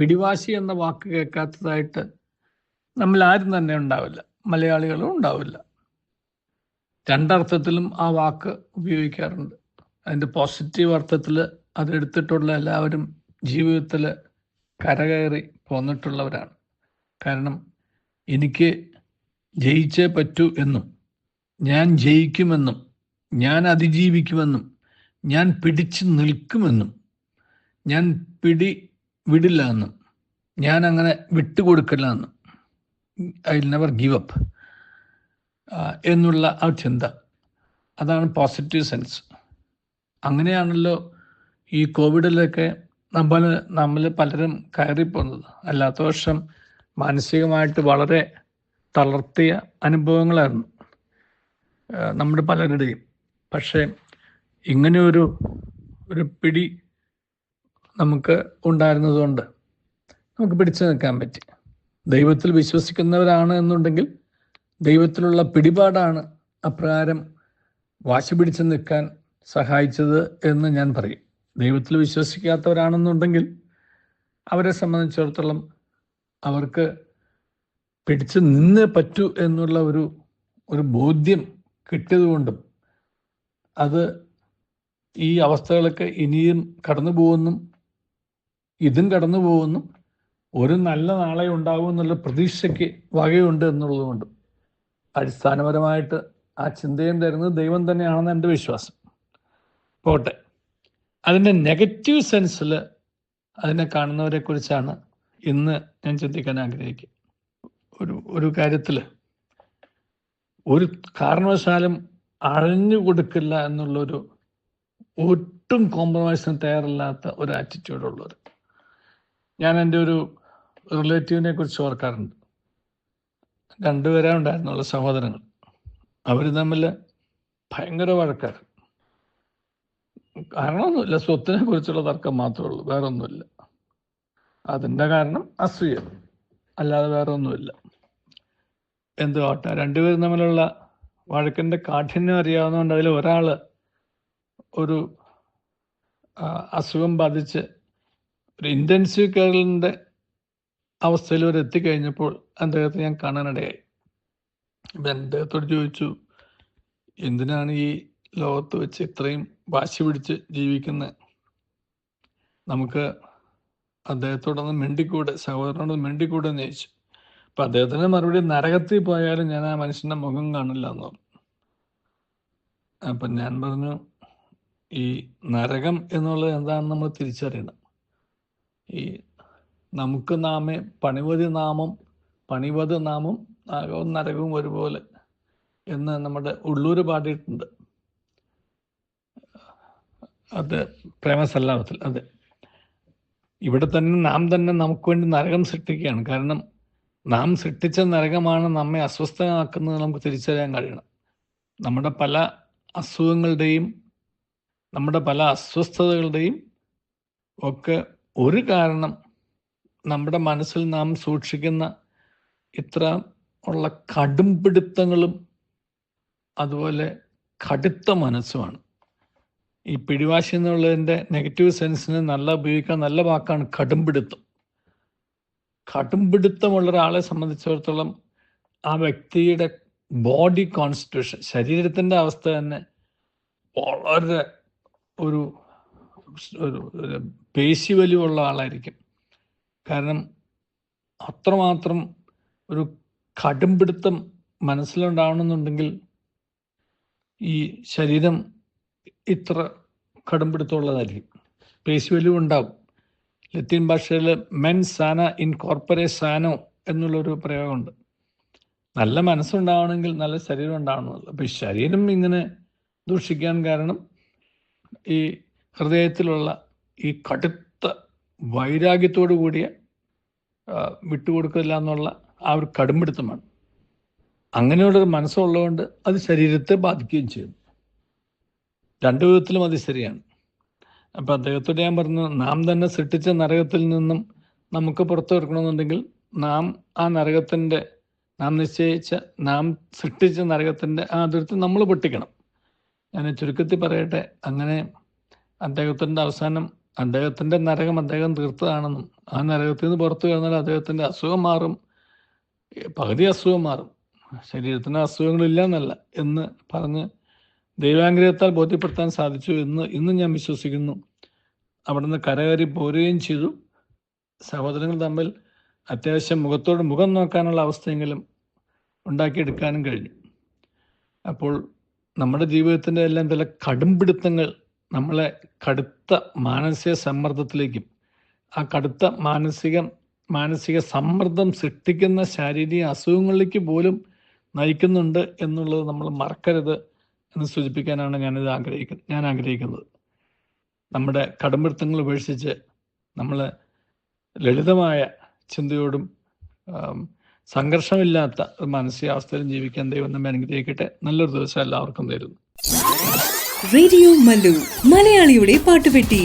പിടിവാശി എന്ന വാക്ക് കേൾക്കാത്തതായിട്ട് നമ്മൾ ആരും തന്നെ ഉണ്ടാവില്ല. മലയാളികളും ഉണ്ടാവില്ല. രണ്ടർത്ഥത്തിലും ആ വാക്ക് ഉപയോഗിക്കാറുണ്ട്. അതിന്റെ പോസിറ്റീവ് അർത്ഥത്തിൽ അതെടുത്തിട്ടുള്ള എല്ലാവരും ജീവിതത്തിൽ കരകയറി പോന്നിട്ടുള്ളവരാണ്. കാരണം എനിക്ക് ജയിച്ചേ പറ്റൂ എന്നും ഞാൻ ജയിക്കുമെന്നും ഞാൻ അതിജീവിക്കുമെന്നും ഞാൻ പിടിച്ചു നിൽക്കുമെന്നും ഞാൻ പിടി വിടില്ല എന്നും ഞാൻ അങ്ങനെ വിട്ടുകൊടുക്കില്ല എന്നും ഐ നെവർ ഗീവ് അപ്പ് എന്നുള്ള ആ ചിന്ത. അതാണ് പോസിറ്റീവ് സെൻസ് അങ്ങനെയാണല്ലോ ഈ കോവിഡിലൊക്കെ നമ്മൾ നമ്മൾ പലരും കയറിപ്പോകുന്നത് അല്ലാത്ത വർഷം മാനസികമായിട്ട് വളരെ തളർത്തിയ അനുഭവങ്ങളായിരുന്നു നമ്മുടെ പലരുടെയും. പക്ഷേ ഇങ്ങനെ ഒരു ഒരു പിടി നമുക്ക് ഉണ്ടായിരുന്നതുകൊണ്ട് നമുക്ക് പിടിച്ചു നിൽക്കാൻ പറ്റി. ദൈവത്തിൽ വിശ്വസിക്കുന്നവരാണ് എന്നുണ്ടെങ്കിൽ ദൈവത്തിലുള്ള പിടിപാടാണ് അപ്രകാരം വാശി പിടിച്ചു നിൽക്കാൻ സഹായിച്ചത് എന്ന് ഞാൻ പറയും. ദൈവത്തിൽ വിശ്വസിക്കാത്തവരാണെന്നുണ്ടെങ്കിൽ അവരെ സംബന്ധിച്ചിടത്തോളം അവർക്ക് പിടിച്ചു നിന്ന് പറ്റൂ എന്നുള്ള ഒരു ഒരു ബോധ്യം കിട്ടിയതുകൊണ്ടും അത് ഈ അവസ്ഥകളൊക്കെ ഇനിയും കടന്നു പോകുന്നും ഇതും കടന്നു പോകുന്നു. ഒരു നല്ല നാളെ ഉണ്ടാവും എന്നുള്ള പ്രതീക്ഷയ്ക്ക് വകയുണ്ട് എന്നുള്ളതുകൊണ്ട് അടിസ്ഥാനപരമായിട്ട് ആ ചിന്തയും തരുന്നത് ദൈവം തന്നെയാണെന്ന് എന്റെ വിശ്വാസം. പോട്ടെ. അതിന്റെ നെഗറ്റീവ് സെൻസിൽ അതിനെ കാണുന്നവരെ കുറിച്ചാണ് ഇന്ന് ഞാൻ ചിന്തിക്കാൻ ആഗ്രഹിക്കുക. ഒരു ഒരു കാര്യത്തിൽ ഒരു കാരണവശാലും അഴഞ്ഞു കൊടുക്കില്ല എന്നുള്ളൊരു ഒട്ടും കോംപ്രമൈസിന് തയ്യാറില്ലാത്ത ഒരു ആറ്റിറ്റ്യൂഡുള്ളവർ ഞാൻ എന്റെ ഒരു റിലേറ്റീവിനെ കുറിച്ച് ഓർക്കാറുണ്ട്. രണ്ടുപേരാ ഉണ്ടായിരുന്നുള്ള സഹോദരങ്ങൾ. അവർ തമ്മിൽ ഭയങ്കര വഴക്കാർ കാരണമൊന്നുമില്ല. സ്വത്തിനെ കുറിച്ചുള്ള തർക്കം മാത്രമേ ഉള്ളൂ. വേറെ ഒന്നുമില്ല അതിന്റെ കാരണം അസൂയ. അല്ലാതെ വേറെ ഒന്നുമില്ല എന്തുവാട്ടെ രണ്ടുപേരും തമ്മിലുള്ള വഴക്കിന്റെ കാഠിന്യം അറിയാവുന്നതുകൊണ്ട് അതിൽ ഒരാൾ ഒരു അസുഖം ബാധിച്ച് ഒരു ഇന്റൻസീവ് കെയറിന്റെ അവസ്ഥയിൽ വരെ എത്തിക്കഴിഞ്ഞപ്പോൾ അദ്ദേഹത്തെ ഞാൻ കാണാനിടയായി. അപ്പം അദ്ദേഹത്തോട് ചോദിച്ചു എന്തിനാണ് ഈ ലോകത്ത് വെച്ച് ഇത്രയും വാശി പിടിച്ച് ജീവിക്കുന്നത് നമുക്ക് അദ്ദേഹത്തോടൊന്ന് മിണ്ടിക്കൂടെ സഹോദരനോടൊന്ന് മിണ്ടിക്കൂടെ എന്ന് ചോദിച്ചു. അപ്പം അദ്ദേഹത്തിന് മറുപടി നരകത്തിൽ പോയാലും ഞാൻ ആ മനുഷ്യന്റെ മുഖം കാണില്ല എന്ന് പറഞ്ഞു. അപ്പം ഞാൻ പറഞ്ഞു ഈ നരകം എന്നുള്ളത് എന്താണെന്ന് നമ്മൾ തിരിച്ചറിയണം. ഈ നമുക്ക് നാമേ പണിവതി നാമം പണിവത് നാമം നാഗവും നരകവും ഒരുപോലെ എന്ന് നമ്മുടെ ഉള്ളൂർ പാടിയിട്ടുണ്ട്. അത് പ്രേമസല്ലാപത്തിൽ അതെ. ഇവിടെ തന്നെ നാം തന്നെ നമുക്ക് വേണ്ടി നരകം സൃഷ്ടിക്കുകയാണ്. കാരണം നാം സൃഷ്ടിച്ച നരകമാണ് നമ്മെ അസ്വസ്ഥമാക്കുന്നത് നമുക്ക് തിരിച്ചറിയാൻ കഴിയണം. നമ്മുടെ പല അസുഖങ്ങളുടെയും നമ്മുടെ പല അസ്വസ്ഥതകളുടെയും ഒക്കെ ഒരു കാരണം നമ്മുടെ മനസ്സിൽ നാം സൂക്ഷിക്കുന്ന ഇത്ര ഉള്ള കടുംപിടുത്തങ്ങളും അതുപോലെ കടുത്ത മനസ്സുമാണ്. ഈ പിടിവാശി എന്നുള്ളതിന്റെ നെഗറ്റീവ് സെൻസിന് നല്ല ഉപയോഗിക്കാൻ നല്ല വാക്കാണ് കടുംപിടുത്തം. കടുംപിടുത്തമുള്ള ഒരാളെ സംബന്ധിച്ചിടത്തോളം ആ വ്യക്തിയുടെ ബോഡി കോൺസ്റ്റിറ്റ്യൂഷൻ ശരീരത്തിന്റെ അവസ്ഥ തന്നെ വളരെ ഒരു പേശി വലിവുള്ള ആളായിരിക്കും. കാരണം അത്രമാത്രം ഒരു കടുംപിടുത്തം മനസ്സിലുണ്ടാവണമെന്നുണ്ടെങ്കിൽ ഈ ശരീരം ഇത്ര കടുംപിടുത്തമുള്ളതായിരിക്കും. പേശി വലിവ് ഉണ്ടാവും ലത്തീൻ ഭാഷയിൽ മെൻ സാന ഇൻ കോർപ്പറേ സാനോ എന്നുള്ളൊരു പ്രയോഗമുണ്ട്. നല്ല മനസ്സുണ്ടാവണമെങ്കിൽ നല്ല ശരീരം ഉണ്ടാവണമല്ലോ അപ്പം ശരീരം ഇങ്ങനെ ദൂഷിക്കാൻ കാരണം ഈ ഹൃദയത്തിലുള്ള ഈ കടുത്ത വൈരാഗ്യത്തോടു കൂടിയ വിട്ടുകൊടുക്കില്ല എന്നുള്ള ആ ഒരു കടുംപിടുത്തമാണ്. അങ്ങനെയുള്ളൊരു മനസ്സുള്ളതുകൊണ്ട് അത് ശരീരത്തെ ബാധിക്കുകയും ചെയ്യും. രണ്ടു വിധത്തിലും അത് ശരിയാണ്. അപ്പം അദ്ദേഹത്തോട് ഞാൻ പറഞ്ഞു നാം തന്നെ സൃഷ്ടിച്ച നരകത്തിൽ നിന്നും നമുക്ക് പുറത്തു കിടക്കണമെന്നുണ്ടെങ്കിൽ നാം ആ നരകത്തിന്റെ നാം നിശ്ചയിച്ച നാം സൃഷ്ടിച്ച നരകത്തിന്റെ ആ അതിർത്തി നമ്മൾ പൊട്ടിക്കണം. ഞാൻ ചുരുക്കത്തിൽ പറയട്ടെ അങ്ങനെ അദ്ദേഹത്തിന്റെ അവസാനം അദ്ദേഹത്തിന്റെ നരകം അദ്ദേഹം തീർത്തതാണെന്നും ആ നരകത്തിൽ നിന്ന് പുറത്തു കഴിഞ്ഞാൽ അദ്ദേഹത്തിന്റെ അസുഖം മാറും പകുതി അസുഖം മാറും. ശരീരത്തിന് അസുഖങ്ങളില്ല എന്നല്ല എന്ന് പറഞ്ഞ് ദൈവാഗ്രഹത്താൽ ബോധ്യപ്പെടുത്താൻ സാധിച്ചു എന്ന് ഇന്ന് ഞാൻ വിശ്വസിക്കുന്നു. അവിടുന്ന് കരകയറി പോരുകയും ചെയ്തു. സഹോദരങ്ങൾ തമ്മിൽ അത്യാവശ്യം മുഖത്തോട് മുഖം നോക്കാനുള്ള അവസ്ഥയെങ്കിലും ഉണ്ടാക്കിയെടുക്കാനും കഴിഞ്ഞു. അപ്പോൾ നമ്മുടെ ജീവിതത്തിന്റെ എല്ലാം ചില കടുംപിടുത്തങ്ങൾ നമ്മളെ കടുത്ത മാനസിക സമ്മർദ്ദത്തിലേക്കും ആ കടുത്ത മാനസിക മാനസിക സമ്മർദ്ദം സൃഷ്ടിക്കുന്ന ശാരീരിക അസുഖങ്ങളിലേക്ക് പോലും നയിക്കുന്നുണ്ട് എന്നുള്ളത് നമ്മൾ മറക്കരുത് എന്ന് സൂചിപ്പിക്കാനാണ് ഞാനിത് ആഗ്രഹിക്കുന്നത് ഞാൻ ആഗ്രഹിക്കുന്നത്. നമ്മുടെ കടുംപിടുത്തങ്ങൾ ഉപേക്ഷിച്ച് നമ്മൾ ലളിതമായ ചിന്തയോടും സംഘർഷമില്ലാത്ത മാനസികാവസ്ഥയിലും ജീവിക്കാൻ ദൈവം നമ്മെ അനുഗ്രഹിക്കട്ടെ. നല്ലൊരു ദിവസം എല്ലാവർക്കും നേരുന്നു റേഡിയോ മല്ലു മലയാളിയുടെ പാട്ടുപെട്ടി.